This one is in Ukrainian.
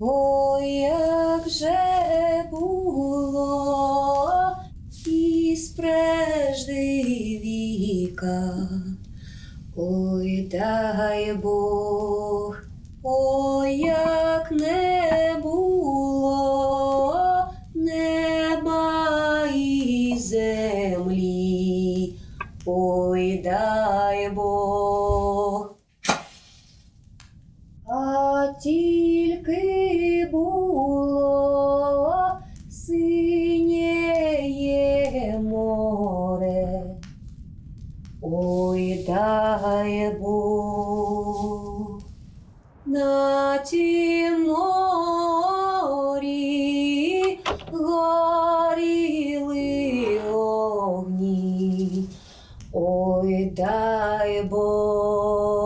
Ой, як же було із прежди віка, ой, дай Бог, ой, як не було неба і землі, ой, дай Бог. Тільки було синєє море, ой, дай Бог, на тім морі горіли огні, ой, дай Бог.